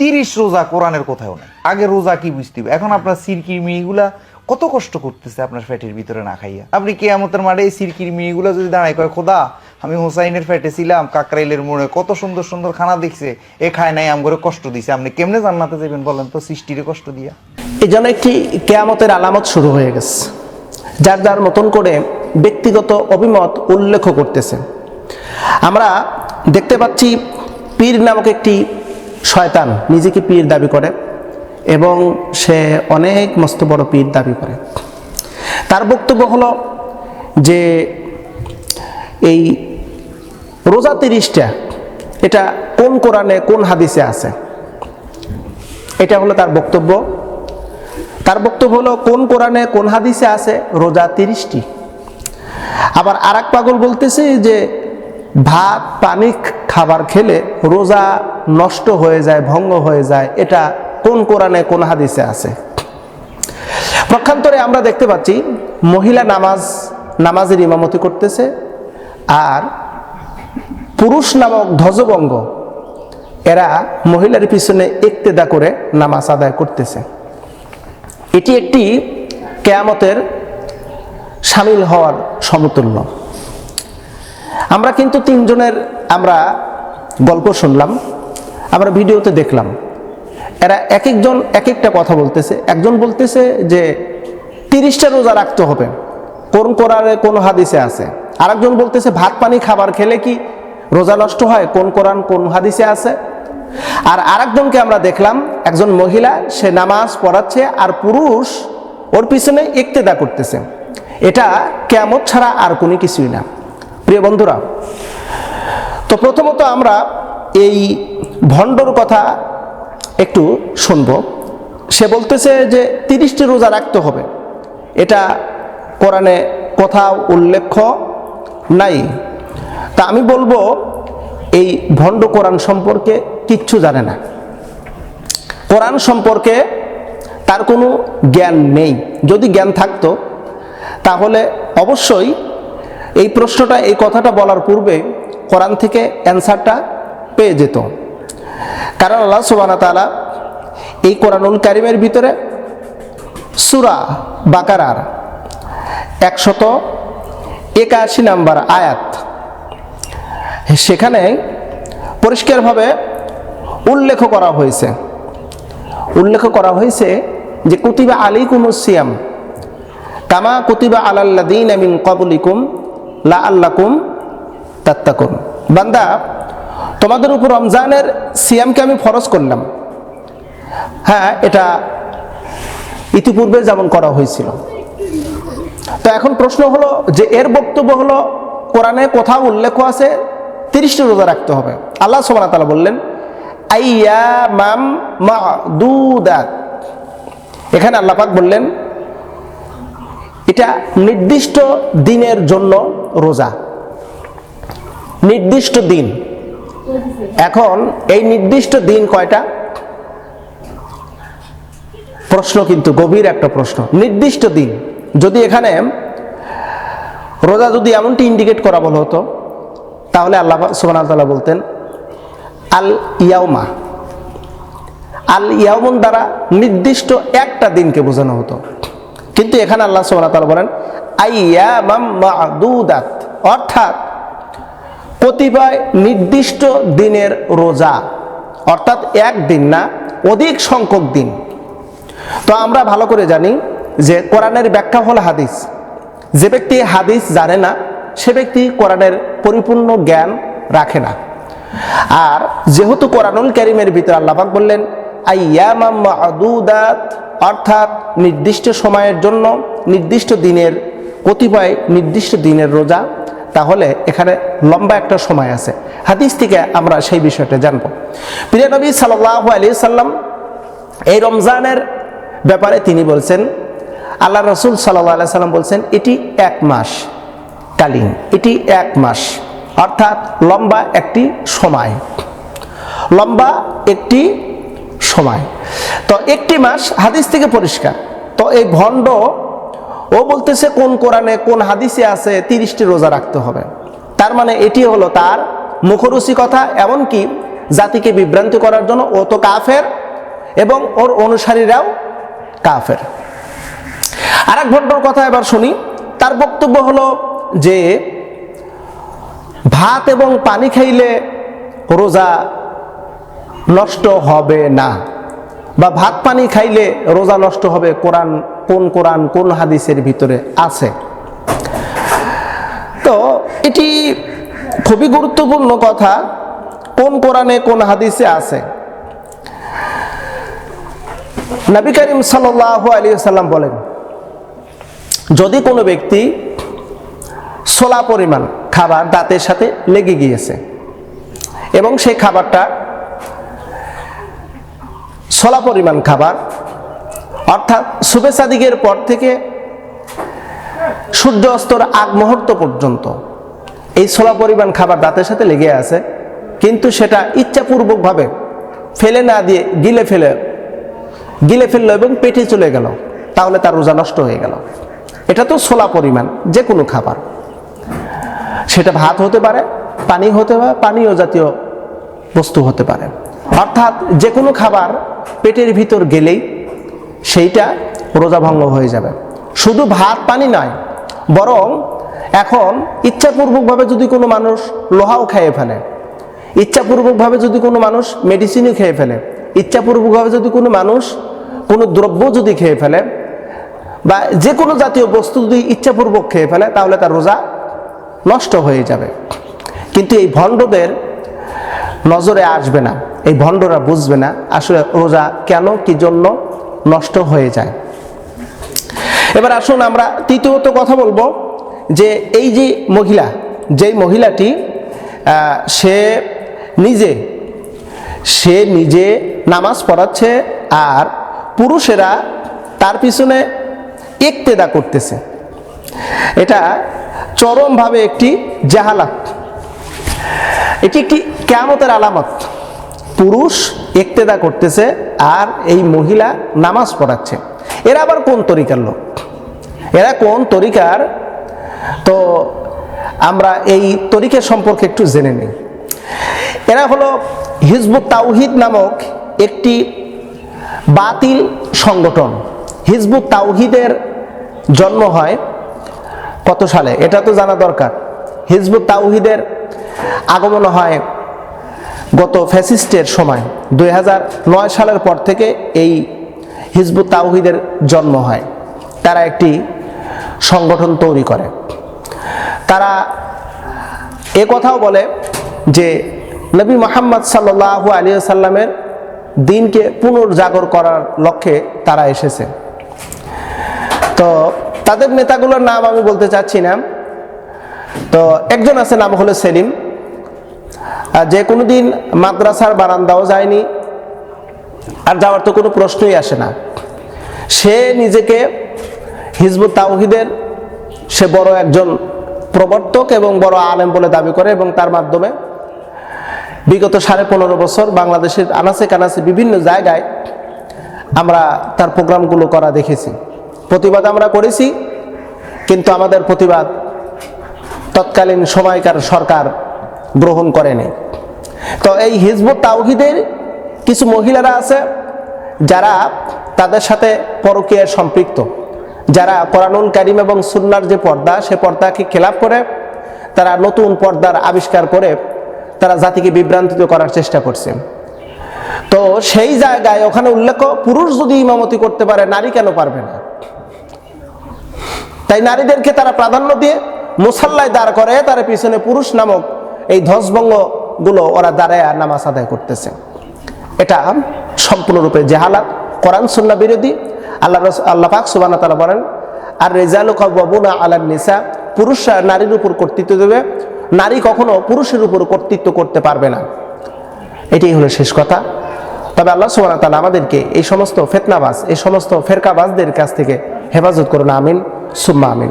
তিরিশ রোজা কোরআনের কোথাও নেই। আগে রোজা কি বুঝতে হবে? এখন আপনার সিরকির মেয়েগুলা কত কষ্ট করতেছে আপনার ফ্যাটের ভিতরে না খাইয়া। আপনি কেয়ামতের মাঠে এই সিরকির মেয়েগুলা যদি দাঁড়ায় কয়, খোদা, আমি হোসাইনের ফ্যাটে ছিলাম, কাকরাইলের মোড়ে কত সুন্দর সুন্দর খানা দেখছে, এ খায় নাই আম করে কষ্ট দিছে, আপনি কেমনে জান্নাতে যাবেন বলেন তো সৃষ্টিরে কষ্ট দিয়া? এই জন্য একটি কেয়ামতের আলামত শুরু হয়ে গেছে। যার যার মতন করে ব্যক্তিগত অভিমত উল্লেখ করতেছে। আমরা দেখতে পাচ্ছি পীর নামক একটি শয়তান নিজেকে পীর দাবি করে এবং সে অনেক মস্ত বড় পীর দাবি করে। তার বক্তব্য হলো যে এই রোজা তিরিশটা, এটা কোন কোরআনে, কোন হাদিসে আছে? এটা হলো তার বক্তব্য। তার বক্তব্য হলো কোন কোরআনে, কোন হাদিসে আছে রোজা তিরিশটি? আবার আর পাগল বলতেছে যে ভাত পানি খাবার খেলে রোজা নষ্ট হয়ে যায়, ভঙ্গ হয়ে যায়। এটা কোন কোরআনে, কোন হাদিসে আছে? পক্ষান্তরে আমরা দেখতে পাচ্ছি, মহিলা নামাজ, নামাজের ইমামতি করতেছে আর পুরুষ নামক ধ্বজবঙ্গ এরা মহিলার পিছনে একতেদা করে নামাজ আদায় করতেছে। এটি একটি কেয়ামতের সামিল হওয়ার সমতুল্য। আমরা কিন্তু তিনজনের আমরা গল্প শুনলাম, আমরা ভিডিওতে দেখলাম। এরা এক একজন এক একটা কথা বলতেছে। একজন বলতেছে যে, তিরিশটা রোজা রাখতে হবে। কোন কোরআনে কোন হাদিসে আছে? আরেকজন বলতেছে, ভাত পানি খাবার খেলে কি রোজা নষ্ট হয়? কোন কোরআন কোন হাদিসে আছে? আর আরেকজনকে আমরা দেখলাম, একজন মহিলা, সে নামাজ পড়াচ্ছে আর পুরুষ ওর পিছনে ইক্তেদা করতেছে। এটা কেমত ছাড়া আর কোনো কিছুই না। প্রিয় বন্ধুরা, তো প্রথমত আমরা এই ভণ্ডর কথা একটু শুনব। সে বলতেছে যে তিরিশটি রোজা রাখতে হবে। এটা কোরআনে কোথাও উল্লেখ্য নাই। তা আমি বলব, এই ভণ্ড কোরআন সম্পর্কে কিচ্ছু জানে না। কোরআন সম্পর্কে তার কোনো জ্ঞান নেই। যদি জ্ঞান থাকতো, তাহলে অবশ্যই এই প্রশ্নটা, এই কথাটা বলার পূর্বে কোরআন থেকে অ্যান্সারটা পেয়ে যেত। কারণ আল্লাহ সুবানা তালা এই কোরআনুল কারিমের ভিতরে সুরা বাকারার একশত একাশি নাম্বার আয়াত, সেখানে পরিষ্কারভাবে উল্লেখ করা হয়েছে। উল্লেখ করা হয়েছে যে, কুতিবা আলী কুমুসিয়াম কামা কুতিবা আলাল্লাদিন আমিন কবলিকুম লা আল্লাকুম তাত্তাকুন। বান্দা, তোমাদের উপর রমজানের সিয়ামকে আমি ফরজ করলাম। হ্যাঁ এটা ইতিপূর্বে যেমন করা হয়েছিল। তো এখন প্রশ্ন হলো যে এর বক্তব্য হলো কোরআনে কোথাও উল্লেখ আছে? তিরিশটি রোজা রাখতে হবে। আল্লাহ সোমান তালা বললেন আইয়া মাম মাদুদাত। এখানে আল্লাপাক বললেন এটা নির্দিষ্ট দিনের জন্য রোজা। নির্দিষ্ট দিন। এখন এই নির্দিষ্ট দিন কয়টা? প্রশ্ন কিন্তু গভীর একটা প্রশ্ন। নির্দিষ্ট দিন। যদি এখানে রোজা যদি এমনটি ইন্ডিকেট করা বলা হতো তাহলে আল্লাহ তাল্লাহ বলতেন, আল ইয়াউমা। আল ইয়াউমন দ্বারা নির্দিষ্ট একটা দিনকে বোঝানো হতো। কিন্তু এখানে আল্লাহ তাল্লাহ বলেন, আইয়ামাম মাদুদাত অর্থাৎ কতিপয় নির্দিষ্ট দিনের রোজা, অর্থাৎ একদিন না, অধিক সংখ্যক দিন। তো আমরা ভালো করে জানি যে কোরআনের ব্যাখ্যা হল হাদিস। যে ব্যক্তি হাদিস জানে না, সে ব্যক্তি কোরআনের পরিপূর্ণ জ্ঞান রাখে না। আর যেহেতু কোরআনুল করিমের ভিতরে আল্লাপাক বললেন আইয়ামাদুদাত অর্থাৎ নির্দিষ্ট সময়ের জন্য নির্দিষ্ট দিনের, কতিপয় নির্দিষ্ট দিনের রোজা, তাহলে এখানে লম্বা একটা সময় আছে। হাদিস থেকে আমরা সেই বিষয়টা জানব। প্রিয় নবী সাল্লাহ আলী সাল্লাম এই রমজানের ব্যাপারে তিনি বলছেন, আল্লাহ রসুল সাল্লাহ সাল্লাম বলছেন, এটি এক মাস কালীন, এটি এক মাস, অর্থাৎ লম্বা একটি সময়। লম্বা একটি সময়। তো একটি মাস হাদিস থেকে পরিষ্কার। তো এই ভণ্ড, ও বলতেছে কোন কোরআনে কোন হাদিসে আছে তিরিশটি রোজা রাখতে হবে। তার মানে এটি হলো তার মুখরুচি কথা এমনকি জাতিকে বিভ্রান্তি করার জন্য ও তো কাফের এবং ওর অনুসারীরাও কাফের। আর এক ভণ্ডর কথা এবার শুনি। তার বক্তব্য হলো যে, ভাত এবং পানি খাইলে রোজা নষ্ট হবে না। বা ভাত পানি খাইলে রোজা নষ্ট হবে কোরআন, কোন কোরআন, কোন হাদিসের ভিতরে আছে? তো এটি খুবই গুরুত্বপূর্ণ কথা, কোন কোরআনে কোন হাদিসে আছে? নবী করিম সাল্লাহ আলী সাল্লাম বলেন, যদি কোনো ব্যক্তি সোলা পরিমাণ খাবার দাঁতের সাথে লেগে গিয়েছে এবং সেই খাবারটা সোলা পরিমাণ খাবার, অর্থাৎ শুভে সাদিকের পর থেকে সূর্য অস্তর আগ মুহূর্ত পর্যন্ত এই ছোলা পরিমাণ খাবার দাঁতের সাথে লেগে আছে, কিন্তু সেটা ইচ্ছাপূর্বকভাবে ফেলে না দিয়ে গিলে ফেলে, গিলে ফেলল এবং পেটে চলে গেল, তাহলে তার রোজা নষ্ট হয়ে গেল। এটা তো ছোলা পরিমাণ যে কোনো খাবার। সেটা ভাত হতে পারে, পানি হতে পারে, পানীয় জাতীয় বস্তু হতে পারে। অর্থাৎ যে কোনো খাবার পেটের ভিতর গেলেই সেইটা রোজা ভঙ্গ হয়ে যাবে। শুধু ভাত, পানি নয়, বরং এখন ইচ্ছাপূর্বকভাবে যদি কোনো মানুষ লোহাও খেয়ে ফেলে, ইচ্ছাপূর্বকভাবে যদি কোনো মানুষ মেডিসিনও খেয়ে ফেলে, ইচ্ছাপূর্বকভাবে যদি কোনো মানুষ কোনো দ্রব্য যদি খেয়ে ফেলে, বা যে কোনো জাতীয় বস্তু যদি ইচ্ছাপূর্বক খেয়ে ফেলে, তাহলে তার রোজা নষ্ট হয়ে যাবে। কিন্তু এই ভণ্ডদের নজরে আসবে না। এই ভণ্ডরা বুঝবে না আসলে রোজা কেন, কি জন্য নষ্ট হয়ে যায়। এবার আসুন আমরা তৃতীয়ত কথা বলব যে এই যে মহিলা, যেই মহিলাটি সে নিজে সে নিজে নামাজ পড়াচ্ছে আর পুরুষেরা তার পিছনে একতেদা করতেছে। এটা চরমভাবে একটি জাহালাত। এটি একটি কেয়ামতের আলামত। পুরুষ একতেদা করতেছে আর এই মহিলা নামাজ পড়াচ্ছে। এরা আবার কোন তরিকার লোক? এরা কোন তরিকার? তো আমরা এই তরিকার সম্পর্কে একটু জেনে নিই। এরা হলো হিজবুত তাওহিদ নামক একটি বাতিল সংগঠন। হিজবুত তাওহিদের জন্ম হয় কত সালে? এটা তো জানা দরকার। হিজবুত তাওহিদের আগমন হয় গত ফ্যাসিস্টের সময়। দুই নয় সালের পর থেকে এই হিজবুত তাওহিদের জন্ম হয়। তারা একটি সংগঠন তৈরি করে। তারা এ কথাও বলে যে, নবী মোহাম্মদ সাল্লাহ আলী সাল্লামের দিনকে পুনর্জাগর করার লক্ষ্যে তারা এসেছে। তো তাদের নেতাগুলোর নাম আমি বলতে চাচ্ছি না। তো একজন আছে, নাম হলো সেলিম। যে কোনো দিন মাদ্রাসার বারান্দাও যায়নি, আর যাওয়ার তো কোনো প্রশ্নই আসে না। সে নিজেকে হিজবুত তাওহিদের, সে বড় একজন প্রবর্তক এবং বড় আলেম বলে দাবি করে এবং তার মাধ্যমে বিগত সাড়ে পনেরো বছর বাংলাদেশের আনাচে কানাচে বিভিন্ন জায়গায় আমরা তার প্রোগ্রামগুলো করা দেখেছি। প্রতিবাদ আমরা করেছি, কিন্তু আমাদের প্রতিবাদ তৎকালীন সময়কার সরকার গ্রহণ করেনি তো এই হিজবুত তাওহিদের কিছু মহিলারা আছে, যারা তাদের সাথে পরকীয়ায় সম্পৃক্ত। যারা কোরআনুল কারিম এবং সুন্নার যে পর্দা, সে পর্দাকে খেলাপ করে, তারা নতুন পর্দার আবিষ্কার করে, তারা জাতিকে বিভ্রান্তিত করার চেষ্টা করছে। তো সেই জায়গায় ওখানে উল্লেখ, পুরুষ যদি ইমামতি করতে পারে, নারী কেন পারবে না? তাই নারীদেরকে তারা প্রাধান্য দিয়ে মুসাল্লায় দাঁড় করে তার পিছনে পুরুষ নামক এই ধ্বজভঙ্গগুলো ওরা দাঁড়ায় নামাজ আদায় করতেছে। এটা সম্পূর্ণরূপে জেহালাত, কোরআন সুন্না বিরোধী। আল্লাহ আল্লাহ পাক সুবান তালা বলেন আর রেজালু কাবুনা আলান নিসা পুরুষরা নারীর উপর কর্তৃত্ব দেবে, নারী কখনো পুরুষের উপর কর্তৃত্ব করতে পারবে না। এটাই হলো শেষ কথা। তবে আল্লাহ সুবান তালা আমাদেরকে এই সমস্ত ফেতনাবাজ, এই সমস্ত ফেরকাবাজদের কাছ থেকে হেফাজত করুন, আমিন, সুম্মা আমিন।